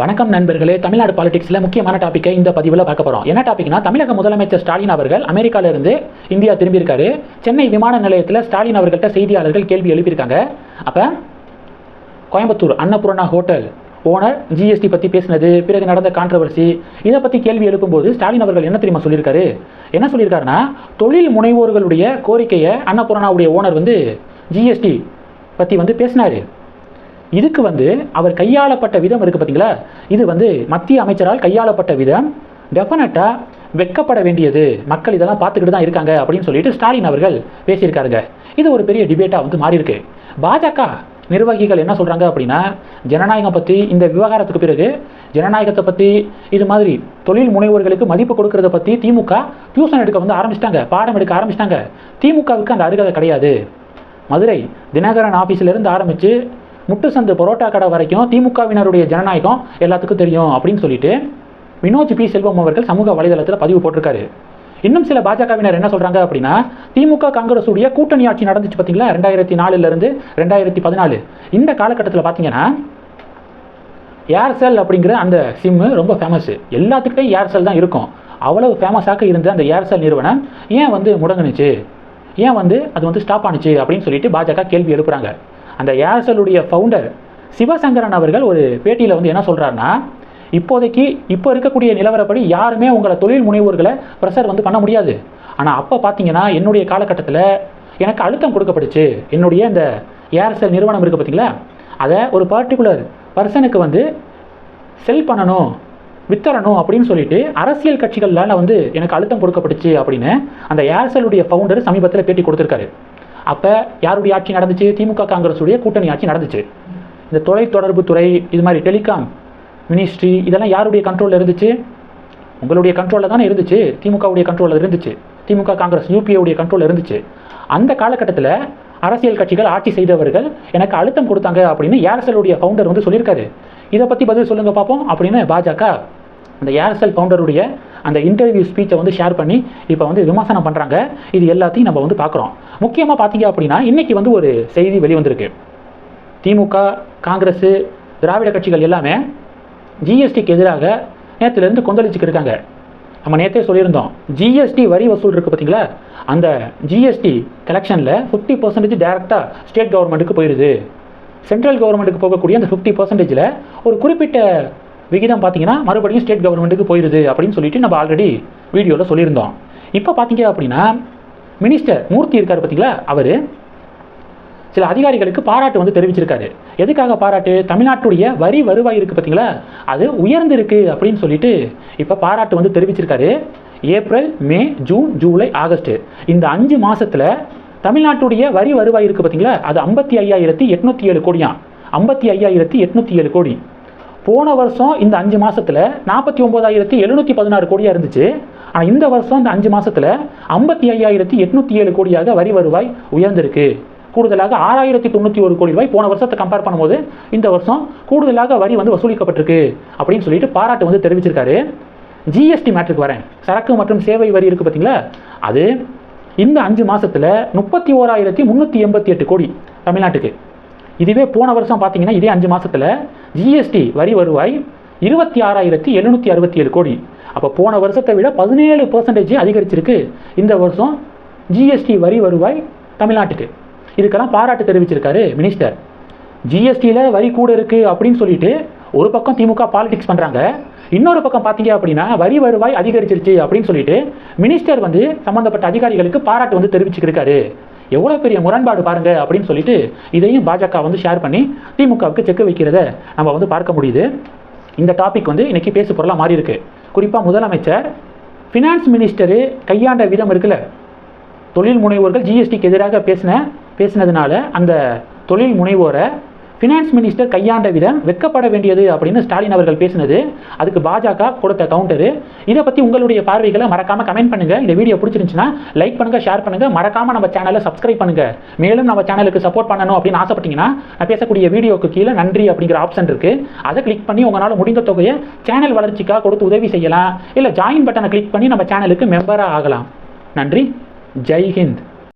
வணக்கம் நண்பர்களே. தமிழ்நாடு பாலிடிக்ஸில் முக்கியமான டாப்பிக்கை இந்த பதிவில் பார்க்க போகிறோம் என்ன டாபிக்னா தமிழக முதலமைச்சர் ஸ்டாலின் அவர்கள் அமெரிக்காவிலிருந்து இந்தியா திரும்பியிருக்காரு. சென்னை விமான நிலையத்தில் ஸ்டாலின் அவர்கள்ட்ட செய்தியாளர்கள் கேள்வி எழுப்பியிருக்காங்க. அப்போ Coimbatore Annapoorna hotel owner GST பற்றி பேசினது பிறகு நடந்த கான்ட்ரவர்சி இதை பற்றி கேள்வி எழுப்பும்போது ஸ்டாலின் அவர்கள் என்ன தெரியுமா சொல்லியிருக்காரு? என்ன சொல்லியிருக்காருன்னா தொழில் முனைவோர்களுடைய கோரிக்கையை அன்னபூர்ணாவுடைய ஓனர் வந்து ஜிஎஸ்டி பற்றி வந்து பேசினாரு. இதுக்கு வந்து அவர் கையாளப்பட்ட விதம் இருக்குது பார்த்தீங்களா இது வந்து மத்திய அமைச்சரால் கையாளப்பட்ட விதம். டெஃபினட்டாக வெட்கப்பட வேண்டியது. மக்கள் இதெல்லாம் பார்த்துக்கிட்டு தான் இருக்காங்க அப்படின்னு சொல்லிட்டு ஸ்டாலின் அவர்கள் பேசியிருக்காருங்க. இது ஒரு பெரிய டிபேட்டாக வந்து மாறி இருக்கு பாஜக நிர்வாகிகள் என்ன சொல்கிறாங்க அப்படின்னா ஜனநாயகம் பற்றி இந்த விவகாரத்துக்கு பிறகு ஜனநாயகத்தை பற்றி இது மாதிரி தொழில் முனைவோர்களுக்கு மதிப்பு கொடுக்கறத பற்றி திமுக டியூஷன் எடுக்க வந்து ஆரம்பிச்சிட்டாங்க. பாடம் எடுக்க ஆரம்பிச்சிட்டாங்க. திமுகவுக்கு அந்த அருகதை கிடையாது. மதுரை தினகரன் ஆஃபீஸிலேருந்து ஆரம்பித்து முட்டுசந்து பரோட்டா கடை வரைக்கும் திமுகவினருடைய ஜனநாயகம் எல்லாத்துக்கும் தெரியும் அப்படின்னு சொல்லிட்டு வினோஜ் பி. செல்வம் அவர்கள் சமூக வலைதளத்தில் பதிவு போட்டிருக்காரு. இன்னும் சில பாஜகவினர் என்ன சொல்கிறாங்க அப்படின்னா திமுக காங்கிரஸுடைய கூட்டணி ஆட்சி நடந்துச்சு பார்த்தீங்களா ரெண்டாயிரத்தி நாலுலேருந்து ரெண்டாயிரத்தி பதினாலு. இந்த காலகட்டத்தில் பார்த்தீங்கன்னா ஏர்செல் அப்படிங்கிற அந்த சிம்மு ரொம்ப ஃபேமஸ்ஸு எல்லாத்துக்கிட்டையும் ஏர்செல் தான் இருக்கும். அவ்வளவு ஃபேமஸாக இருந்த அந்த ஏர்செல் நிறுவனம் ஏன் வந்து முடங்குனுச்சு? ஏன் வந்து அது வந்து ஸ்டாப் ஆனுச்சு அப்படின்னு சொல்லிட்டு பாஜக கேள்வி எழுப்புறாங்க. அந்த ஏர்செல்லுடைய ஃபவுண்டர் சிவசங்கரன் அவர்கள் ஒரு பேட்டியில் வந்து என்ன சொல்கிறாருன்னா இப்போதைக்கு இப்போ இருக்கக்கூடிய நிலவரப்படி யாருமே உங்களை தொழில் முனைவோர்களை ப்ரெஷர் வந்து பண்ண முடியாது. ஆனால் அப்போ பார்த்தீங்கன்னா என்னுடைய காலகட்டத்தில் எனக்கு அழுத்தம் கொடுக்கப்பட்டுச்சு. என்னுடைய இந்த ஏர்செல் நிறுவனம் இருக்குது பார்த்தீங்களா அதை ஒரு பர்டிகுலர் பர்சனுக்கு வந்து செல் பண்ணணும் வித்தரணும் அப்படின்னு சொல்லிட்டு அரசியல் கட்சிகளால் வந்து எனக்கு அழுத்தம் கொடுக்கப்பட்டுச்சு அப்படின்னு அந்த ஏர்செல்லுடைய ஃபவுண்டர் சமீபத்தில் பேட்டி கொடுத்துருக்காரு. அப்போ யாருடைய ஆட்சி நடந்துச்சு? திமுக காங்கிரஸுடைய கூட்டணி ஆட்சி நடந்துச்சு. இந்த தொலைத்தொடர்பு துறை இது மாதிரி டெலிகாம் மினிஸ்ட்ரி இதெல்லாம் யாருடைய கண்ட்ரோலில் இருந்துச்சு? உங்களுடைய கண்ட்ரோலில் தானே இருந்துச்சு. திமுகவுடைய கண்ட்ரோலில் இருந்துச்சு. திமுக காங்கிரஸ் யூபிஏவுடைய கண்ட்ரோலில் இருந்துச்சு. அந்த காலகட்டத்தில் அரசியல் கட்சிகள் ஆட்சி செய்தவர்கள் எனக்கு அழுத்தம் கொடுத்தாங்க அப்படின்னு ஏர்செல்லுடைய ஃபவுண்டர் வந்து சொல்லியிருக்காரு. இதை பற்றி பதில் சொல்லுங்க பார்ப்போம் அப்படின்னு பாஜக அந்த ஏர்செல் ஃபவுண்டருடைய அந்த இன்டர்வியூ ஸ்பீச்சை வந்து ஷேர் பண்ணி இப்போ வந்து விமர்சனம் பண்ணுறாங்க இது எல்லாத்தையும் நம்ம வந்து பார்க்குறோம் முக்கியமாக பார்த்தீங்க அப்படின்னா இன்றைக்கி வந்து ஒரு செய்தி வெளிவந்திருக்கு. திமுக காங்கிரஸ் திராவிட கட்சிகள் எல்லாமே ஜிஎஸ்டிக்கு எதிராக நேற்றுலேருந்து கொந்தளிச்சுக்கிட்டு இருக்காங்க. நம்ம நேற்றே சொல்லியிருந்தோம். ஜிஎஸ்டி வரி வசூல் இருக்குது பார்த்தீங்களா அந்த ஜிஎஸ்டி கலெக்ஷனில் ஃபிஃப்டி பர்சன்டேஜ் டேரெக்டாக ஸ்டேட் கவர்மெண்ட்டுக்கு போயிடுது சென்ட்ரல் கவர்மெண்ட்டுக்கு போகக்கூடிய அந்த ஃபிஃப்டி பர்சன்டேஜில் ஒரு குறிப்பிட்ட விகிதம் பார்த்தீங்கன்னா மறுபடியும் ஸ்டேட் கவர்மெண்ட்டுக்கு போயிடுது அப்படின்னு சொல்லிட்டு நம்ம ஆல்ரெடி வீடியோவில் சொல்லியிருந்தோம். இப்போ பார்த்தீங்க அப்படின்னா மினிஸ்டர் மூர்த்தி இருக்கார் பார்த்தீங்களா? அவர் சில அதிகாரிகளுக்கு பாராட்டு வந்து தெரிவிச்சிருக்காரு. எதுக்காக பாராட்டு? தமிழ்நாட்டுடைய வரி வருவாய் இருக்குது பார்த்தீங்களா? அது உயர்ந்திருக்கு அப்படின்னு சொல்லிட்டு இப்போ பாராட்டு வந்து தெரிவிச்சிருக்காரு. April May June July August. இந்த அஞ்சு மாதத்தில் தமிழ்நாட்டுடைய வரி வருவாய் இருக்குது பார்த்தீங்களா? அது ஐம்பத்தி ஐயாயிரத்தி எட்நூற்றி ஏழு கோடியாம். ஐம்பத்தி ஐயாயிரத்தி எட்நூற்றி ஏழு கோடி. போன வருஷம் இந்த அஞ்சு மாதத்தில் நாற்பத்தி ஒம்பதாயிரத்தி எழுநூற்றி பதினாறு கோடியாக இருந்துச்சு. ஆனால் இந்த வருஷம் இந்த அஞ்சு மாதத்தில் ஐம்பத்தி ஐயாயிரத்தி எட்நூற்றி ஏழு கோடியாக வரி வருவாய் உயர்ந்திருக்கு. கூடுதலாக ஆறாயிரத்தி தொண்ணூற்றி ஒரு கோடி ரூபாய் போன வருஷத்தை கம்பேர் பண்ணும்போது இந்த வருஷம் கூடுதலாக வரி வந்து வசூலிக்கப்பட்டிருக்கு அப்படின்னு சொல்லிட்டு பாராட்டு வந்து தெரிவிச்சிருக்காரு. ஜிஎஸ்டி மேட்ருக்கு வரேன். சரக்கு மற்றும் சேவை வரி இருக்குது பார்த்தீங்களா அது இந்த அஞ்சு மாதத்தில் முப்பத்தி ஓராயிரத்தி முந்நூற்றி எண்பத்தி எட்டு கோடி தமிழ்நாட்டுக்கு. இதுவே போன வருஷம் பார்த்தீங்கன்னா இதே அஞ்சு மாசத்துல ஜிஎஸ்டி வரி வருவாய் இருபத்தி ஆறாயிரத்தி எழுநூற்றி அறுபத்தி ஏழு கோடி. அப்போ போன வருஷத்தை விட பதினேழு பர்சன்டேஜ் அதிகரிச்சிருக்கு. இந்த வருஷம் ஜிஎஸ்டி வரி வருவாய் தமிழ்நாட்டுக்கு. இதுக்கெல்லாம் பாராட்டு தெரிவிச்சிருக்காரு மினிஸ்டர் ஜிஎஸ்டியில் வரி கூட இருக்குது அப்படின்னு சொல்லிட்டு ஒரு பக்கம் திமுக பாலிடிக்ஸ் பண்ணுறாங்க இன்னொரு பக்கம் பார்த்தீங்க அப்படின்னா வரி வருவாய் அதிகரிச்சிருச்சு அப்படின்னு சொல்லிட்டு மினிஸ்டர் வந்து சம்மந்தப்பட்ட அதிகாரிகளுக்கு பாராட்டு வந்து தெரிவிச்சுக்கிருக்காரு. எவ்வளோ பெரிய முரண்பாடு பாருங்க அப்படின்னு சொல்லிட்டு இதையும் பாஜக வந்து ஷேர் பண்ணி திமுகவுக்கு செக் வைக்கிறத நம்ம வந்து பார்க்க முடியுது. இந்த டாபிக் வந்து இன்றைக்கி பேசு பொருளாக மாறி இருக்கு. குறிப்பாக முதலமைச்சர் ஃபினான்ஸ் மினிஸ்டரு கையாண்ட விதம் இருக்குல்ல. தொழில் முனைவோர்கள் ஜிஎஸ்டிக்கு எதிராக பேசின பேசினதுனால அந்த தொழில் முனைவோரை ஃபினான்ஸ் மினிஸ்டர் கையாண்ட விதம் வெட்கப்பட வேண்டியது அப்படின்னு ஸ்டாலின் அவர்கள் பேசினது. அதுக்கு பாஜக கொடுத்த கவுண்டரு இதை பற்றி உங்களுடைய பார்வைகளை மறக்காமல் கமெண்ட் பண்ணுங்கள் இந்த வீடியோ பிடிச்சிருந்துச்சுன்னா லைக் பண்ணுங்கள் ஷேர் பண்ணுங்கள் மறக்காமல் நம்ம சேனலை சப்ஸ்கிரைப் பண்ணுங்கள் மேலும் நம்ம சேனலுக்கு சப்போர்ட் பண்ணணும் அப்படின்னு ஆசைப்பட்டீங்கன்னா நான் பேசக்கூடிய வீடியோக்கு கீழே நன்றி அப்படிங்கிற ஆப்ஷன் இருக்குது அதை கிளிக் பண்ணி உங்களால் முடிந்த தொகையை சேனல் வளர்ச்சிக்காக கொடுத்து உதவி செய்யலாம். இல்லை ஜாயின் பட்டனை கிளிக் பண்ணி நம்ம சேனலுக்கு மெம்பராக ஆகலாம். நன்றி. ஜெய்ஹிந்த்